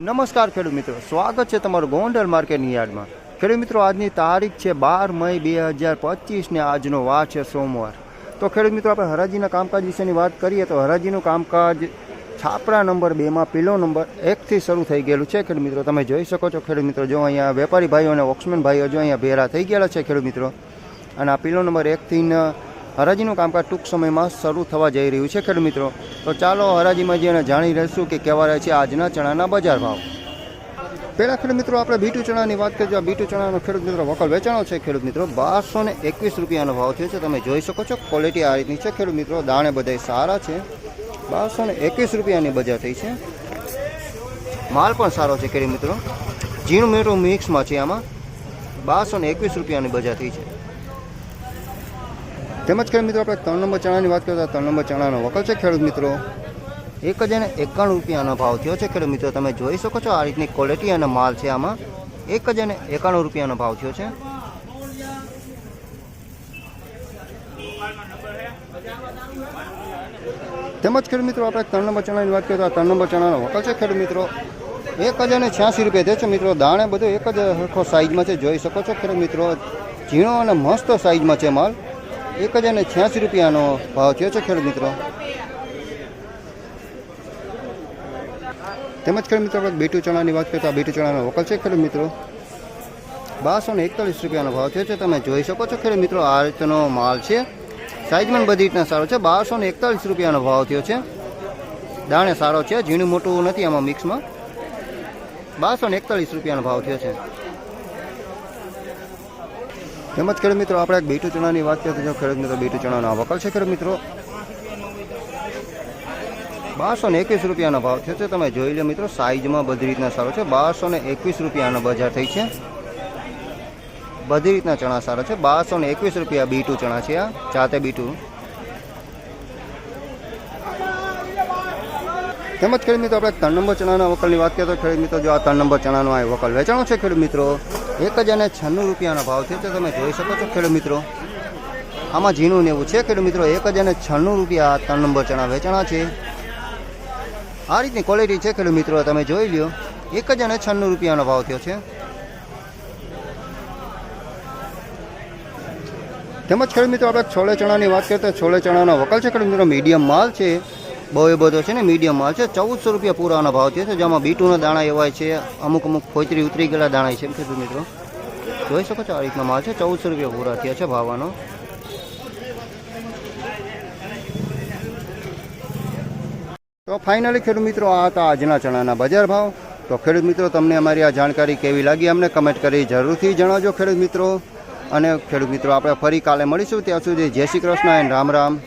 નમસ્કાર ખેડૂત મિત્રો. સ્વાગત છે તમારું ગોંડલ માર્કેટની યાર્ડમાં ખેડૂત મિત્રો, આજની તારીખ છે બાર મઈ બે હજાર પચીસને આજનો વાર છે સોમવાર. તો ખેડૂત મિત્રો, આપણે હરાજીના કામકાજ વિશેની વાત કરીએ તો હરાજીનું કામકાજ છાપરા નંબર બેમાં પીલો નંબર એકથી શરૂ થઈ ગયેલું છે. ખેડૂત મિત્રો, તમે જોઈ શકો છો ખેડૂત મિત્રો, જો અહીંયા વેપારી ભાઈઓ અને વોક્સમેન ભાઈઓ જો અહીંયા ભેરા થઈ ગયેલા છે ખેડૂત મિત્રો. અને આ પીલો નંબર એકથી હરાજીનું કામકાજ ટૂંક સમયમાં શરૂ થવા જઈ રહ્યું છે, ખેડૂત મિત્રો. તો ચાલો હરાજીમાં જઈને જાણી રહીશું કે કેવા રહે છે આજના ચણાના બજાર ભાવ. પહેલા ખેડૂત મિત્રો, આપણે બીટુ ચણાની વાત કરીએ. બીટુ ચણાનો ખેડૂત મિત્રો વકલ વેચાણો છે, ખેડૂત મિત્રો. બારસો ને એકવીસ રૂપિયાનો ભાવ થયો છે. તમે જોઈ શકો છો, ક્વોલિટી આ રીતની છે, ખેડૂત મિત્રો. દાણે બધાય સારા છે. બારસો ને એકવીસ રૂપિયાની બજાર થઈ છે. માલ પણ સારો છે, ખેડૂત મિત્રો. ઝીણું મીઠું મિક્સમાં છે આમાં. બારસો ને એકવીસ રૂપિયાની બજાર થઈ છે. તેમજ ખેડૂત મિત્રો, આપણે ત્રણ નંબર ચણાની વાત કરીએ તો ત્રણ નંબર ચણાનો વકલ છે, ખેડૂત મિત્રો. એક હજાર એને એકાણું રૂપિયાનો ભાવ થયો છે, ખેડૂત મિત્રો. તમે જોઈ શકો છો આ રીતની ક્વોલિટી અને માલ છે આમાં. એક હજાર એને એકાણું રૂપિયાનો ભાવ થયો છે. તેમજ ખેડૂત મિત્રો, આપણે ત્રણ નંબર ચણાની વાત કરીએ તો ત્રણ નંબર ચણાનો વકલ છે, ખેડૂત મિત્રો. એક હજાર ને છ્યાસી રૂપિયા દે છે, મિત્રો. દાણે બધું એક જ સરખો સાઈઝમાં છે, જોઈ શકો છો, ખેડૂત મિત્રો. ઝીણો અને મસ્ત સાઈઝમાં છે માલ. એક હજાર ને છ્યાસી રૂપિયાનો ભાવ થયો છે ખેડૂત મિત્રો. તેમજ ખેડૂત મિત્રો, આપણે બેટુ ચણાની વાત કરીએ તો આ બેટુ ચણાનો વકલ છે ખેડૂત મિત્રો. બારસો ને એકતાલીસ રૂપિયાનો ભાવ થયો છે. તમે જોઈ શકો છો ખેડૂત મિત્રો, આ રીતનો માલ છે. સાઈઝમાં બધી રીતના સારો છે. બારસો ને એકતાલીસ રૂપિયાનો ભાવ થયો છે. દાણે સારો છે. ઝીણું મોટું નથી આમાં મિક્સમાં બારસો ને એકતાલીસ રૂપિયાનો ભાવ થયો છે. તેમજ ખેડૂત મિત્રો, આપણે બીટુ ચણાની વાત કરીએ તો જો ખેડૂત મિત્રો બેટુ ચણાનો આવકલ છે ખેડૂત મિત્રો. બારસો ને એકવીસ રૂપિયાનો ભાવ થયો છે. તમે જોઈ લો મિત્રો સાઇઝમાં બધી રીતના સારો છે. બારસો ને એકવીસ રૂપિયાનો બજાર થઈ છે. બધી રીતના ચણા સારા છે. બારસો ને એકવીસ રૂપિયા બીટુ ચણા છે આ, જાતે બીટુ. તેમજ ખેડૂત મિત્રો, આપણે ત્રણ નંબર ચણાના વકલની વાત કરીએ તો ખેડૂત મિત્રો, જો આ ત્રણ નંબર ચણાનો આ વકલ વેચાણો છે ખેડૂત મિત્રો એક જ અને છન્નું રૂપિયાનો ભાવ છે. તો તમે જોઈ શકો છો ખેડૂત મિત્રો. આમાં ઝીણું ને એવું છે. ખેડૂત મિત્રો, એક જ અને છન્નું રૂપિયા ત્રણ નંબર ચણા વેચાણા છે. આ રીતની ક્વોલિટી છે ખેડૂત મિત્રો. તમે જોઈ લ્યો. એક જ અને છન્નું રૂપિયાનો ભાવ થયો છે. તેમજ ખેડૂત મિત્રો, આપણે છોલે ચણાની વાત કરીએ તો છોલે ચણાનો વકલ છે. ખેડૂત મિત્રો મીડિયમ માલ છે. બહુ એ બધો છે ને મીડિયમ માલ છે. ચૌદસો રૂપિયા પૂરાનો ભાવ થયો છે. જેમાં બીટુના દાણા એવા છે. અમુક અમુક ખોચરી ઉતરી ગયેલા દાણા છે. ખેડૂત મિત્રો. જોઈ શકો છો આ રીતનો માલ છે. ચૌદસો રૂપિયા પૂરા થયા છે ભાવવાનો. તો ફાઇનલી ખેડૂત મિત્રો, આ હતા આજના ચણાના બજાર ભાવ. તો ખેડૂત મિત્રો, તમને અમારી આ જાણકારી કેવી લાગી અમને કમેન્ટ કરી જરૂરથી જણાવજો ખેડૂત મિત્રો. અને ખેડૂત મિત્રો, આપણે ફરી કાલે મળીશું. ત્યાં સુધી જય શ્રી કૃષ્ણ એન્ડ રામ રામ.